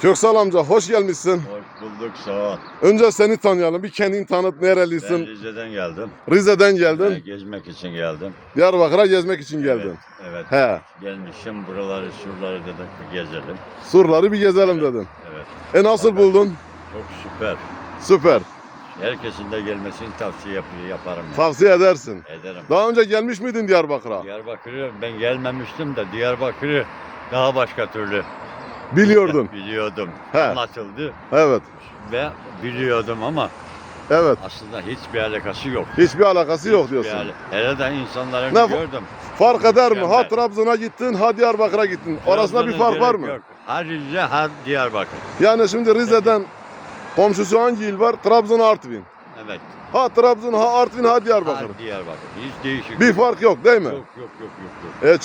Köksal amca hoş gelmişsin. Hoş bulduk sağ ol. Önce seni tanıyalım. Bir kendini tanıt. Ben Nerelisin? Rize'den geldim. Rize'den Ben geldin. gezmek için geldim. Diyarbakır'a gezmek için geldin. Evet, evet. He. Gelmişim buraları şuraları dedik bir gezelim. Surları bir gezelim dedin. Evet. E nasıl buldun? Çok süper. Süper. Herkesin de gelmesini tavsiye yap yaparım. yani. Tavsiye edersin. Ederim. Daha önce gelmiş miydin Diyarbakır'a? Diyarbakır'ı ben gelmemiştim de Diyarbakır'ı daha başka türlü Biliyordun. biliyordum. He. Anlatıldı Evet. ve biliyordum ama Evet. aslında hiçbir alakası yok. Hiçbir alakası yok diyorsun. ale- Hele de insanları Ne- gördüm. Fark eder mi? Ha Mükemmel. Trabzon'a gittin, ha Diyarbakır'a gittin. Arasında bir fark var mı? Yok. Ha Rize ha Diyarbakır. Yani şimdi Rize'den komşusu hangi il var? Trabzon, Artvin. Evet. Ha Trabzon, ha Artvin, ha Diyarbakır. Ha Diyarbakır. Hiç değişik. Bir fark yok değil mi? Yok yok yok yok. yok. E,